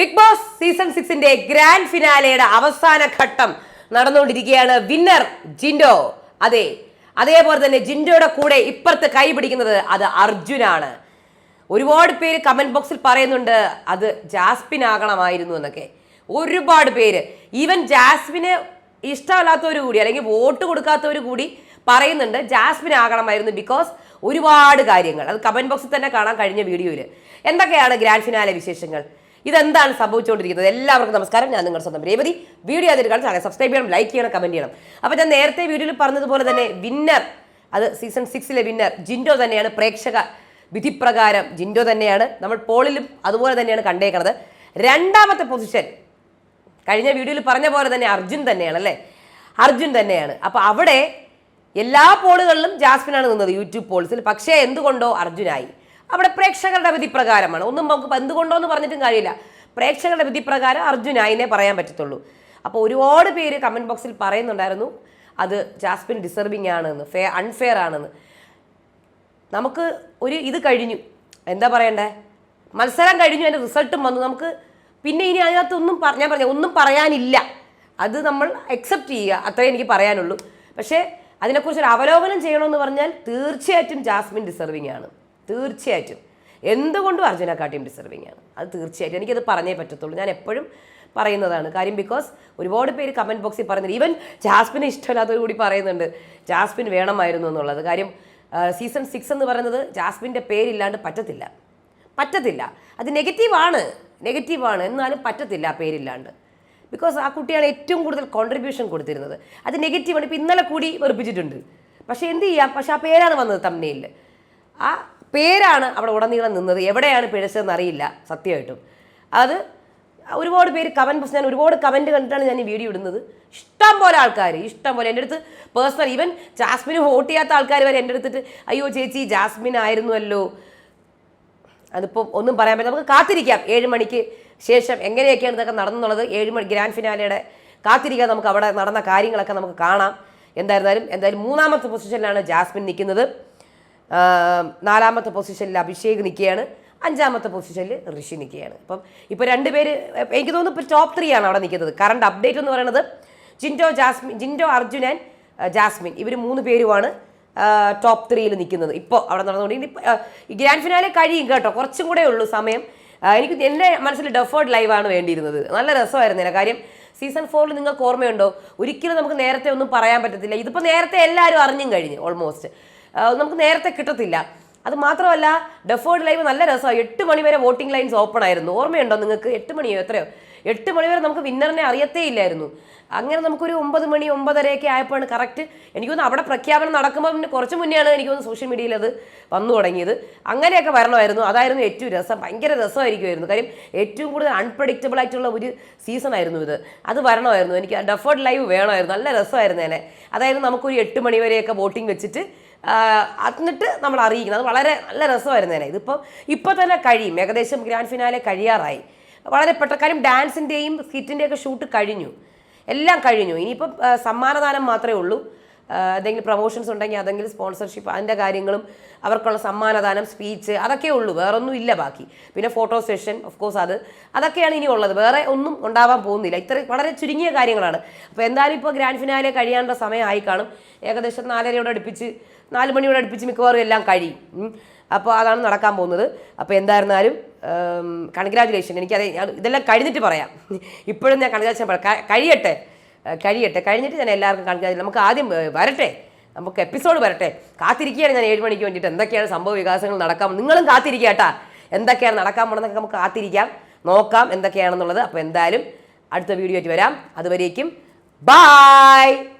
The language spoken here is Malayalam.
ബിഗ് ബോസ് സീസൺ സിക്സിന്റെ ഗ്രാൻഡ് ഫിനാലയുടെ അവസാന ഘട്ടം നടന്നുകൊണ്ടിരിക്കുകയാണ്. വിന്നർ ജിൻഡോ. അതെ അതേപോലെ തന്നെ ജിൻഡോയുടെ കൂടെ ഇപ്പുറത്ത് കൈ പിടിക്കുന്നത് അത് അർജുനാണ്. ഒരുപാട് പേര് കമന്റ് ബോക്സിൽ പറയുന്നുണ്ട് അത് ജാസ്പിൻ ആകണമായിരുന്നു എന്നൊക്കെ. ഒരുപാട് പേര്. ഈവൻ ജാസ്മിന് ഇഷ്ടമല്ലാത്തവർ കൂടി അല്ലെങ്കിൽ വോട്ട് കൊടുക്കാത്തവർ കൂടി പറയുന്നുണ്ട് ജാസ്മിൻ ആകണമായിരുന്നു ബിക്കോസ് ഒരുപാട് കാര്യങ്ങൾ. അത് കമന്റ് ബോക്സിൽ തന്നെ കാണാൻ കഴിഞ്ഞ വീഡിയോയിൽ എന്തൊക്കെയാണ് ഗ്രാൻഡ് ഫിനാലെ വിശേഷങ്ങൾ? ഇതെന്താണ് സംഭവിച്ചുകൊണ്ടിരിക്കുന്നത്? എല്ലാവർക്കും നമസ്കാരം. ഞാൻ നിങ്ങളുടെ സ്വന്തം രേവതി. വീഡിയോ അതിൽ കാണാൻ സബ്സ്ക്രൈബ് ചെയ്യണം ലൈക്ക് ചെയ്യണം കമന്റ് ചെയ്യണം. അപ്പോൾ ഞാൻ നേരത്തെ വീഡിയോയിൽ പറഞ്ഞതുപോലെ തന്നെ വിന്നർ അത് സീസൺ സിക്സിലെ വിന്നർ ജിൻഡോ തന്നെയാണ് പ്രേക്ഷക വിധിപ്രകാരം. ജിൻഡോ തന്നെയാണ് നമ്മൾ പോളിലും അതുപോലെ തന്നെയാണ് കണ്ടേക്കുന്നത് രണ്ടാമത്തെ പൊസിഷൻ കഴിഞ്ഞ വീഡിയോയിൽ പറഞ്ഞ പോലെ തന്നെ അർജുൻ തന്നെയാണ് അല്ലേ? അർജുൻ തന്നെയാണ്. അപ്പോൾ അവിടെ എല്ലാ പോളുകളിലും ജാസ്മിനാണ് നിന്നത് യൂട്യൂബ് പോൾസിൽ പക്ഷേ എന്തുകൊണ്ടോ അർജുനായി? അവിടെ പ്രേക്ഷകരുടെ വിധി പ്രകാരമാണ് ഒന്നും നമുക്ക് എന്തുകൊണ്ടോ എന്ന് പറഞ്ഞിട്ടും കാര്യമില്ല. പ്രേക്ഷകരുടെ വിധി വിധിപ്രകാരം അർജുനായിനെ പറയാൻ പറ്റത്തുള്ളൂ. അപ്പോൾ ഒരുപാട് പേര് കമന്റ് ബോക്സിൽ പറയുന്നുണ്ടായിരുന്നു അത് ജാസ്മിൻ ഡിസർവിങ് ആണെന്ന് ഫേ അൺഫെയർ ആണെന്ന്. നമുക്ക് ഒരു ഇത് കഴിഞ്ഞു. എന്താ പറയണ്ടേ? മത്സരം കഴിഞ്ഞു അതിന്റെ റിസൾട്ടും വന്നു. നമുക്ക് പിന്നെ ഇനി അതിനകത്ത് ഒന്നും പറ- ഞാൻ പറഞ്ഞ ഒന്നും പറയാനില്ല. അത് നമ്മൾ അക്സെപ്റ്റ് ചെയ്യുക. അത്രേ എനിക്ക് പറയാനുള്ളൂ. പക്ഷേ അതിനെക്കുറിച്ച് ഒരു അവലോകനം ചെയ്യണമെന്ന് പറഞ്ഞാൽ തീർച്ചയായിട്ടും ജാസ്മിൻ ഡിസർവിങ് ആണ്. തീർച്ചയായിട്ടും. എന്തുകൊണ്ടും അർജുന കാട്ടിയും ഡിസർവിങ് ആണ്. അത് തീർച്ചയായിട്ടും എനിക്കത് പറഞ്ഞേ പറ്റത്തുള്ളൂ. ഞാൻ എപ്പോഴും പറയുന്നതാണ്. കാര്യം ബിക്കോസ് ഒരുപാട് പേര് കമന്റ് ബോക്സിൽ പറയുന്നത് ഈവൻ ജാസ്മിന് ഇഷ്ടമില്ലാത്തവർ കൂടി പറയുന്നുണ്ട്. ജാസ്മിൻ വേണമായിരുന്നു എന്നുള്ളത്. കാര്യം സീസൺ സിക്സ് എന്ന് പറയുന്നത് ജാസ്മിന്റെ പേരില്ലാണ്ട് പറ്റത്തില്ല. പറ്റത്തില്ല. അത് നെഗറ്റീവാണ് നെഗറ്റീവാണ് എന്നാലും പറ്റത്തില്ല ആ പേരില്ലാണ്ട്. ബിക്കോസ് ആ കുട്ടിയാണ് ഏറ്റവും കൂടുതൽ കോൺട്രിബ്യൂഷൻ കൊടുത്തിരുന്നത്. അത് നെഗറ്റീവാണ് ഇപ്പം ഇന്നലെ കൂടി വെറുപ്പിച്ചിട്ടുണ്ട്. പക്ഷേ എന്ത് ചെയ്യാം? പക്ഷേ ആ പേരാണ് വന്നത് തമ്മിയിൽ ആ പേരാണ് അവിടെ ഉടനീളം നിന്നത്. എവിടെയാണ് പിഴച്ചതെന്ന് അറിയില്ല സത്യമായിട്ടും. അത് ഒരുപാട് പേര് കമന്റ് ഞാൻ ഒരുപാട് കമന്റ് കണ്ടിട്ടാണ് ഞാൻ ഈ വീഡിയോ ഇടുന്നത്. ഇഷ്ടം പോലെ ആൾക്കാർ ഇഷ്ടം പോലെ. എന്റെ അടുത്ത് പേഴ്സണൽ ഈവൻ ജാസ്മിന് വോട്ട് ചെയ്യാത്ത ആൾക്കാർ വരെ എന്റെ അടുത്തിട്ട് അയ്യോ ചേച്ചി ജാസ്മിൻ ആയിരുന്നുവല്ലോ. അതിപ്പോൾ ഒന്നും പറയാൻ പറ്റില്ല. നമുക്ക് കാത്തിരിക്കാം. ഏഴ് മണിക്ക് ശേഷം എങ്ങനെയൊക്കെയാണ് ഇതൊക്കെ നടന്നുള്ളത്? ഏഴ് മണി ഗ്രാൻഡ് ഫിനാലയുടെ കാത്തിരിക്കാം നമുക്ക് അവിടെ നടന്ന കാര്യങ്ങളൊക്കെ നമുക്ക് കാണാം. എന്തായിരുന്നാലും എന്തായാലും മൂന്നാമത്തെ പൊസിഷനിലാണ് ജാസ്മിൻ നിൽക്കുന്നത്. നാലാമത്തെ പൊസിഷനിൽ അഭിഷേക് നിൽക്കുകയാണ്. അഞ്ചാമത്തെ പൊസിഷനിൽ ഋഷി നിൽക്കുകയാണ്. അപ്പം ഇപ്പോൾ രണ്ടുപേര് എനിക്ക് തോന്നുന്നു ഇപ്പോൾ ടോപ്പ് ത്രീ ആണ് അവിടെ നിൽക്കുന്നത്. കറണ്ട് അപ്ഡേറ്റ് എന്ന് പറയുന്നത് Jinto Jasmine Jinto Arjun and Jasmine. ഇവർ മൂന്ന് പേരുമാണ് ടോപ്പ് ത്രീയിൽ നിൽക്കുന്നത്. ഇപ്പോൾ അവിടെ നടന്നുകൊണ്ടിരിക്കുന്നത് ഈ ഗ്രാൻഡ് ഫിനാലെ കഴിയും കേട്ടോ. കുറച്ചും കൂടെ ഉള്ളൂ സമയം. എനിക്ക് എന്റെ മനസ്സിൽ ഡെഫേർഡ് ലൈവാണ് വേണ്ടിയിരുന്നത്. നല്ല രസമായിരുന്നില്ല കാര്യം. സീസൺ ഫോറിൽ നിങ്ങൾക്ക് ഓർമ്മയുണ്ടോ? ഒരിക്കലും നമുക്ക് നേരത്തെ ഒന്നും പറയാൻ പറ്റത്തില്ല. ഇതിപ്പോൾ നേരത്തെ എല്ലാവരും അറിഞ്ഞും കഴിഞ്ഞു ഓൾമോസ്റ്റ് നമുക്ക് നേരത്തെ കിട്ടത്തില്ല. അത് മാത്രമല്ല ഡെഫേർഡ് ലൈവ് നല്ല രസമാണ്. എട്ട് മണി വരെ വോട്ടിംഗ് ലൈൻസ് ഓപ്പൺ ആയിരുന്നു. ഓർമ്മയുണ്ടോ നിങ്ങൾക്ക്? എട്ട് മണിയോ എത്രയോ? എട്ട് മണി വരെ നമുക്ക് വിന്നറിനെ അറിയത്തേ ഇല്ലായിരുന്നു. അങ്ങനെ നമുക്കൊരു ഒമ്പത് മണി ഒമ്പതരയൊക്കെ ആയപ്പോഴാണ് കറക്റ്റ് എനിക്ക് തോന്നുന്നു അവിടെ പ്രഖ്യാപനം നടക്കുമ്പോൾ പിന്നെ കുറച്ച് മുന്നെയാണ് എനിക്ക് തോന്നുന്നു സോഷ്യൽ മീഡിയയിൽ അത് വന്നു തുടങ്ങിയത്. അങ്ങനെയൊക്കെ വരണമായിരുന്നു. അതായിരുന്നു ഏറ്റവും രസം. ഭയങ്കര രസമായിരിക്കുമായിരുന്നു. കാര്യം ഏറ്റവും കൂടുതൽ അൺപ്രഡിക്റ്റബിൾ ആയിട്ടുള്ള ഒരു സീസൺ ആയിരുന്നു ഇത്. അത് വരണമായിരുന്നു. എനിക്ക് ഡെഫേർഡ് ലൈവ് വേണമായിരുന്നു. നല്ല രസമായിരുന്നു തന്നെ അതായത് നമുക്കൊരു എട്ട് മണി വരെയൊക്കെ വോട്ടിംഗ് വെച്ചിട്ട് എന്നിട്ട് നമ്മൾ അറിയിക്കുന്നത് അത് വളരെ നല്ല രസമായിരുന്നേനെ ഇതിപ്പം ഇപ്പോൾ തന്നെ കഴിയും. ഏകദേശം ഗ്രാൻഡ് ഫിനാലെ കഴിയാറായി. വളരെ പെട്ടെന്ന് കാര്യം ഡാൻസിന്റെയും സ്കിറ്റിന്റെയൊക്കെ ഷൂട്ട് കഴിഞ്ഞു. എല്ലാം കഴിഞ്ഞു. ഇനിയിപ്പം സമ്മാനദാനം മാത്രമേ ഉള്ളൂ. എന്തെങ്കിലും പ്രൊമോഷൻസ് ഉണ്ടെങ്കിൽ അതെങ്കിലും സ്പോൺസർഷിപ്പ് അതിന്റെ കാര്യങ്ങളും അവർക്കുള്ള സമ്മാനദാനം സ്പീച്ച് അതൊക്കെ ഉള്ളൂ. വേറൊന്നും ഇല്ല ബാക്കി. പിന്നെ ഫോട്ടോ സെഷൻ ഓഫ് കോഴ്സ് അത്. അതൊക്കെയാണ് ഇനി ഉള്ളത്. വേറെ ഒന്നും ഉണ്ടാവാൻ പോകുന്നില്ല. ഇത്ര വളരെ ചുരുങ്ങിയ കാര്യങ്ങളാണ്. അപ്പോൾ എന്തായാലും ഇപ്പോൾ ഗ്രാൻഡ് ഫിനാലെ കഴിയാനുള്ള സമയമായി കാണും. ഏകദേശം നാലരയോടെ അടുപ്പിച്ച് നാല് മണിയോടെ അടുപ്പിച്ച് മിക്കവാറും എല്ലാം കഴിയും. അപ്പോൾ അതാണ് നടക്കാൻ പോകുന്നത്. അപ്പോൾ എന്തായിരുന്നാലും കൺഗ്രാജുലേഷൻ എനിക്കത് ഇതെല്ലാം കഴിഞ്ഞിട്ട് പറയാം. ഇപ്പോഴും ഞാൻ കൺഗ്രാജുലേഷൻ പറയാം. കഴിയട്ടെ. കഴിയട്ടെ. കഴിഞ്ഞിട്ട് ഞാൻ എല്ലാവർക്കും കാണിക്കാൻ നമുക്ക് ആദ്യം വരട്ടെ. നമുക്ക് എപ്പിസോഡ് വരട്ടെ. കാത്തിരിക്കുകയാണ് ഞാൻ ഏഴ് മണിക്ക് വേണ്ടിയിട്ട്. എന്തൊക്കെയാണ് സംഭവ വികാസങ്ങൾ നടക്കാം നിങ്ങളും കാത്തിരിക്കുക എന്തൊക്കെയാണ് നടക്കാൻ പോണെന്നൊക്കെ നമുക്ക് കാത്തിരിക്കാം. നോക്കാം എന്തൊക്കെയാണെന്നുള്ളത്. അപ്പോൾ എന്തായാലും അടുത്ത വീഡിയോ ആയിട്ട് വരാം. അതുവരേക്കും ബായ്